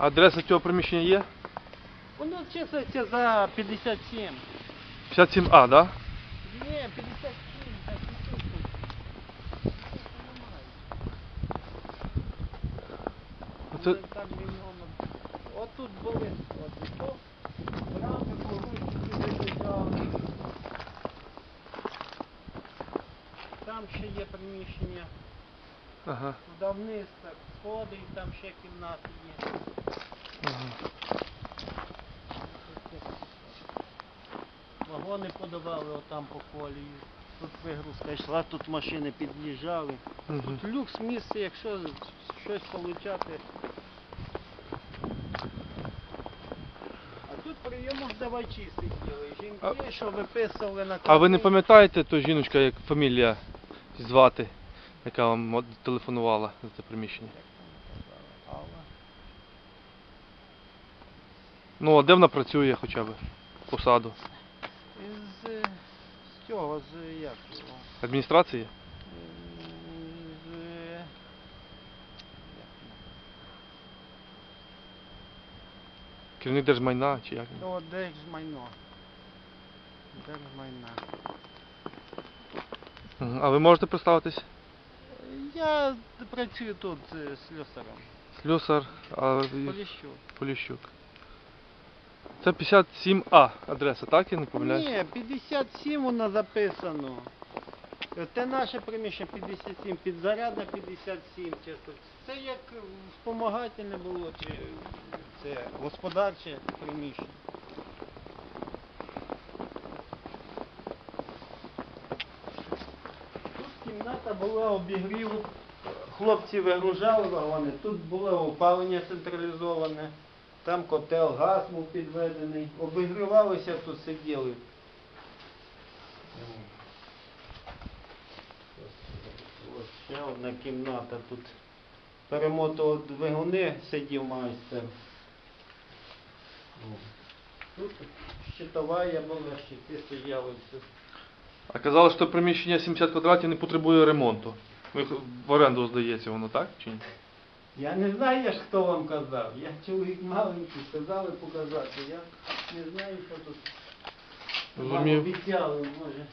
Адреса цього приміщення є? Воно числиться за 57. 57А, да? Ні, 57, так і тут. Оце, Так мій номер. Отут були. От і то. Брами поручки лежали. Там ще є приміщення. Ага, Туди вниз так сходи і там ще кімнати є. ага. Вагони подавали отам по колії. Тут вигрузка йшла, тут машини під'їжджали. Мгм. Тут люкс місце, якщо щось получати. А тут прийомоздавачі сиділи. Жінки, що виписували на А ви не пам'ятаєте ту жіночка, як фамілія звати, яка вам телефонувала за це приміщення? Ну, а де вона працює хоча б? Посаду? Е, з цього, з як його? Адміністрації? З, Керівник держмайна чи як? О, держмайно. Держмайна. Мгм. А ви можете представитись? Я працюю тут е, слюсарем. Слюсар, а ви- Поліщук. Поліщук. Це 57А адреса, так? Я не помиляюсь? Ні, 57 воно записано. Е, Те наше приміщення 57, підзарядна 57 чисто. Це як вспомагательне було, чи це господарче приміщення. Кімната була обігріву. Хлопці вигружали вагони, тут було опалення централізоване, там котел, газ був підведений. Обігрівалися, тут сиділи. Ось ще одна кімната тут. Перемотував двигуни, сидів майстер. Тут щитова я була, щити стояли все. А казали, що приміщення 70 квадратів не потребує ремонту. Ви в оренду здається воно, так? Чи ні? Я не знаю, я ж хто вам казав. Я чоловік маленький, сказали показати. Я не знаю, що тут. Вам обіцяли, може.